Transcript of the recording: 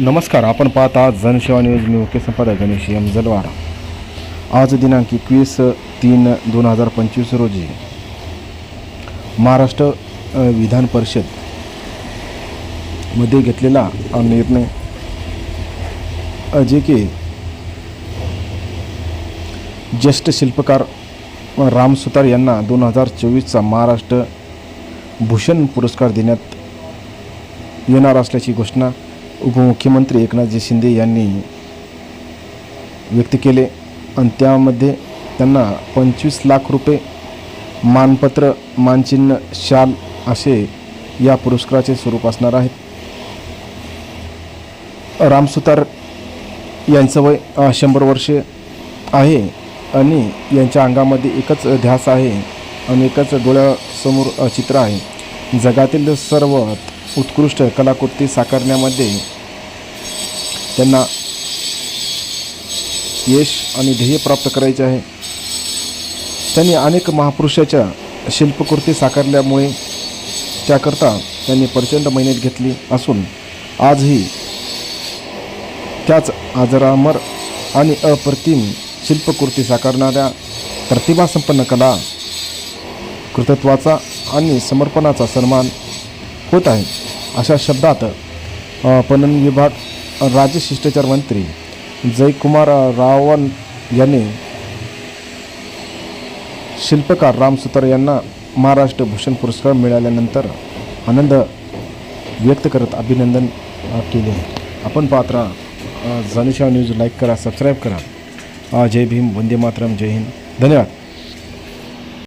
नमस्कार आपण पाहत आहात जनसेवा न्यूज. मी मुख्य संपादक गणेश एम जलवार. आज दिनांक एकवीस तीन दोन हजार पंचवीस रोजी महाराष्ट्र विधान परिषदमध्ये घेतलेला निर्णय जे की ज्येष्ठ शिल्पकार राम सुतार यांना दोन हजार चोवीसचा महाराष्ट्र भूषण पुरस्कार देण्यात येणार असल्याची घोषणा उपमुख्यमंत्री एकनाथजी शिंदे यांनी व्यक्त केले. आणि त्यामध्ये त्यांना पंचवीस लाख रुपये मानपत्र मानचिन्ह शाल असे या पुरस्काराचे स्वरूप असणार आहेत. रामसुतार यांचं वय शंभर वर्षे आहे आणि यांच्या अंगामध्ये एकच ध्यास आहे आणि एकच डोळ्यासमोर चित्र आहे. जगातील सर्व उत्कृष्ट कलाकृती साकारण्यामध्ये त्यांना यश आणि ध्येय प्राप्त करायचे आहे. त्यांनी अनेक महापुरुषाच्या शिल्पकृती साकारल्यामुळे त्याकरता त्यांनी प्रचंड मेहनत घेतली असून आजही त्याच आजरामर आणि अप्रतिम शिल्पकृती साकारणाऱ्या प्रतिभासंपन्न कला कृतत्वाचा आणि समर्पणाचा सन्मान होत आहे. अशा शब्दात पणन विभाग राज्य शिष्टाचार मंत्री जयकुमार रावण यांनी शिल्पकार राम सुतार यांना महाराष्ट्र भूषण पुरस्कार मिळाल्यानंतर आनंद व्यक्त करत अभिनंदन केले. आपण पात्रा जनशा न्यूज. लाईक करा सबस्क्राईब करा. जय भीम. वंदे मातरम. जय हिंद. धन्यवाद.